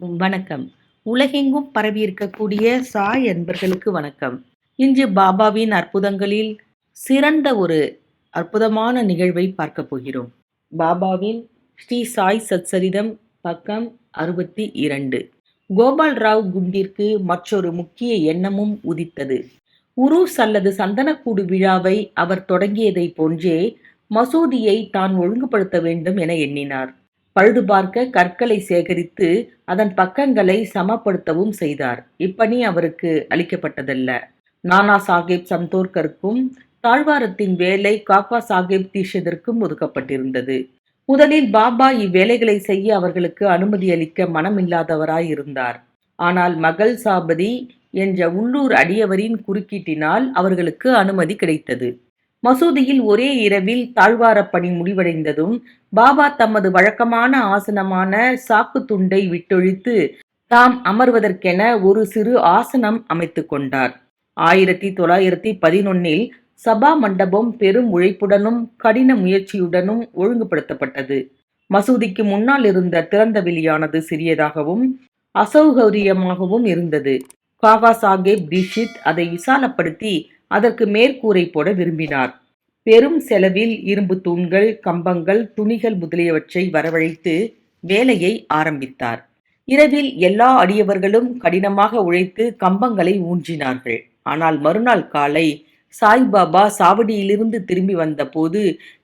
வணக்கம். உலகெங்கும் பரவியிருக்கக்கூடிய சாய் அன்பர்களுக்கு வணக்கம். இன்று பாபாவின் அற்புதங்களில் சிறந்த ஒரு அற்புதமான நிகழ்வை பார்க்க போகிறோம். பாபாவின் ஸ்ரீ சாய் சத்சரிதம் பக்கம் அறுபத்தி இரண்டு. கோபால் ராவ் குண்டிற்கு மற்றொரு முக்கிய எண்ணமும் உதித்தது. உருஸ் அல்லது சந்தனக்கூடு விழாவை அவர் தொடங்கியதைப் போன்றே மசூதியை தான் ஒழுங்குபடுத்த வேண்டும் என எண்ணினார். பழுது பார்க்க கற்களை சேகரித்து அதன் பக்கங்களை சமப்படுத்தவும் செய்தார். இப்பணி அவருக்கு அளிக்கப்பட்டதல்ல. நானா சாஹேப் சந்தோர்கருக்கும் தாழ்வாரத்தின் வேலை காக்கா சாஹேப் தீஷிதற்கும் ஒதுக்கப்பட்டிருந்தது. முதலில் பாபா இவ்வேலைகளை செய்ய அவர்களுக்கு அனுமதி அளிக்க மனமில்லாதவராய் இருந்தார் ஆனால் மகள் சாபதி என்ற உள்ளூர் அடியவரின் குறுக்கீட்டினால் அவர்களுக்கு அனுமதி கிடைத்தது. மசூதியில் ஒரே இரவில் தாழ்வார பணி முடிவடைந்ததும் பாபா தமது வழக்கமான ஆசனமான சாக்கு துண்டை விட்டொழித்து தாம் அமர்வதற்கென ஒரு சிறு ஆசனம் அமைத்து கொண்டார். ஆயிரத்தி தொள்ளாயிரத்தி பதினொன்னில் சபா மண்டபம் பெரும் உழைப்புடனும் கடின முயற்சியுடனும் ஒழுங்குபடுத்தப்பட்டது. மசூதிக்கு முன்னால் இருந்த திறந்த வெளியானது சிறியதாகவும் அசௌகரியமாகவும் இருந்தது. காகா சாஹேப் தீட்சித் அதை விசாலப்படுத்தி அதற்கு மேற்கூரை போட விரும்பினார். பெரும் செலவில் இரும்பு தூண்கள் கம்பங்கள் துணிகள் முதலியவற்றை வரவழைத்து வேலையை ஆரம்பித்தார். இரவில் எல்லா அடியவர்களும் கடினமாக உழைத்து கம்பங்களை ஊன்றினார்கள். ஆனால் மறுநாள் காலை சாய்பாபா சாவடியிலிருந்து திரும்பி வந்தபோது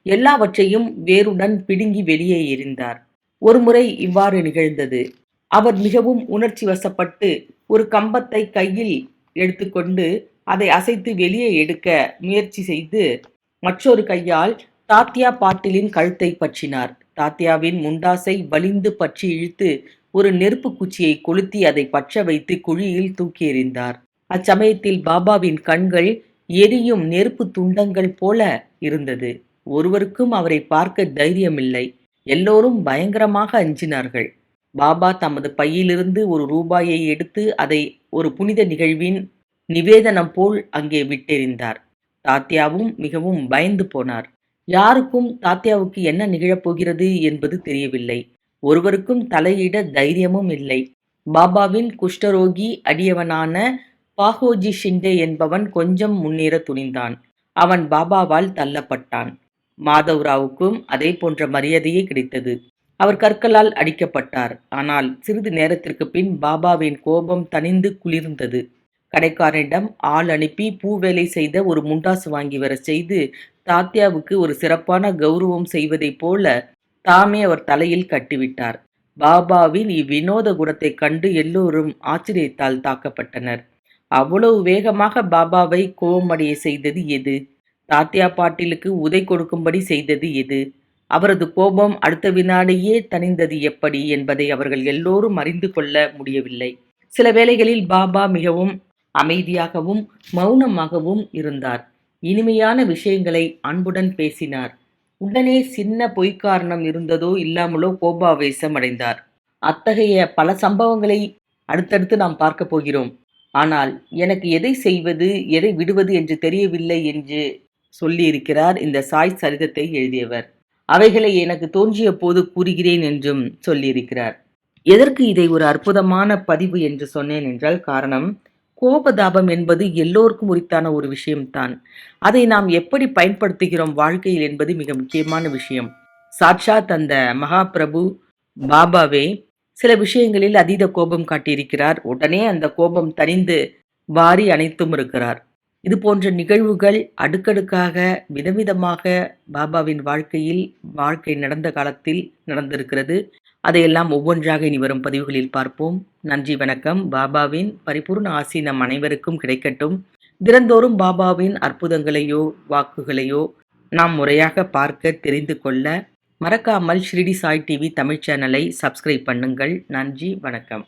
எல்லாவற்றையும் வேருடன் பிடுங்கி வெளியே எறிந்தார். ஒருமுறை இவ்வாறு நிகழ்ந்தது. அவர் மிகவும் உணர்ச்சி வசப்பட்டு ஒரு கம்பத்தை கையில் எடுத்துக்கொண்டு அதை அசைத்து வெளியே எடுக்க முயற்சி செய்து மற்றொரு கையால் தாத்தியா பாட்டிலின் கழுத்தை பற்றினார். தாத்தியாவின் முண்டாசை வலிந்து பற்றி இழுத்து ஒரு நெருப்பு குச்சியை கொளுத்தி அதை பற்ற வைத்து குழியில் தூக்கி எறிந்தார். அச்சமயத்தில் பாபாவின் கண்கள் எரியும் நெருப்பு துண்டங்கள் போல இருந்தது. ஒருவருக்கும் அவரை பார்க்க தைரியமில்லை. எல்லோரும் பயங்கரமாக அஞ்சினார்கள். பாபா தமது பையிலிருந்து ஒரு ரூபாயை எடுத்து அதை ஒரு புனித நிகழ்வின் நிவேதனம் போல் அங்கே விட்டெறிந்தார். தாத்யாவும் மிகவும் பயந்து போனார். யாருக்கும் தாத்யாவுக்கு என்ன நிகழப்போகிறது என்பது தெரியவில்லை. ஒருவருக்கும் தலையிட தைரியமும் இல்லை. பாபாவின் குஷ்டரோகி அடியவனான பாகோஜி ஷிண்டே என்பவன் கொஞ்சம் முன்னேற துணிந்தான். அவன் பாபாவால் தள்ளப்பட்டான். மாதவ்ராவுக்கும் அதே போன்ற மரியாதையே கிடைத்தது. அவர் கற்களால் அடிக்கப்பட்டார். ஆனால் சிறிது நேரத்திற்கு பின் பாபாவின் கோபம் தணிந்து குளிர்ந்தது. கடைக்காரனிடம் ஆள் அனுப்பி பூவேலை செய்த ஒரு முண்டாசு வாங்கி வர செய்து தாத்யாவுக்கு ஒரு சிறப்பான கௌரவம் செய்வதைப் போல தாமே அவர் தலையில் கட்டிவிட்டார். பாபாவின் இவ்வினோத குணத்தைக் கண்டு எல்லோரும் ஆச்சரியத்தால் தாக்கப்பட்டனர். அவ்வளவு வேகமாக பாபாவை கோபமடைய செய்தது எது? தாத்தியா பாட்டிலுக்கு உதை கொடுக்கும்படி செய்தது எது? அவரது கோபம் அடுத்த வினாடியே தணிந்தது எப்படி என்பதை அவர்கள் எல்லோரும் அறிந்து கொள்ள முடியவில்லை. சில வேளைகளில் பாபா மிகவும் அமைதியாகவும் மௌனமாகவும் இருந்தார். இனிமையான விஷயங்களை அன்புடன் பேசினார். உடனே சின்ன பொய்க்காரணம் இருந்ததோ இல்லாமலோ கோபாவேசம் அடைந்தார். அத்தகைய பல சம்பவங்களை அடுத்தடுத்து நாம் பார்க்க போகிறோம். ஆனால் எனக்கு எதை செய்வது எதை விடுவது என்று தெரியவில்லை என்று சொல்லியிருக்கிறார் இந்த சாய் சரிதத்தை எழுதியவர். அவைகளை எனக்கு தோன்றிய போது கூறுகிறேன் என்றும் சொல்லியிருக்கிறார். எதற்கு இதை ஒரு அற்புதமான பதிவு என்று சொன்னேன் என்றால் காரணம் கோபதாபம் என்பது எல்லோருக்கும் உரித்தான ஒரு விஷயம்தான். அதை நாம் எப்படி பயன்படுத்துகிறோம் வாழ்க்கையில் என்பது மிக முக்கியமான விஷயம். சாட்சாத் அந்த மகாபிரபு பாபாவே சில விஷயங்களில் அதீத கோபம் காட்டியிருக்கிறார். உடனே அந்த கோபம் தணிந்து வாரி அனைத்தும் இருக்கிறார். இது போன்ற நிகழ்வுகள் அடுக்கடுக்காக விதவிதமாக பாபாவின் வாழ்க்கையில் வாழ்க்கை நடந்த காலத்தில் நடந்திருக்கிறது. அதையெல்லாம் ஒவ்வொன்றாக இனி வரும் பதிவுகளில் பார்ப்போம். நன்றி வணக்கம். பாபாவின் பரிபூர்ண ஆசி நம் அனைவருக்கும் கிடைக்கட்டும். தினந்தோறும் பாபாவின் அற்புதங்களையோ வாக்குகளையோ நாம் முறையாக பார்க்க தெரிந்து கொள்ள மறக்காமல் ஸ்ரீடி சாய் டிவி தமிழ் சேனலை சப்ஸ்கிரைப் பண்ணுங்கள். நன்றி வணக்கம்.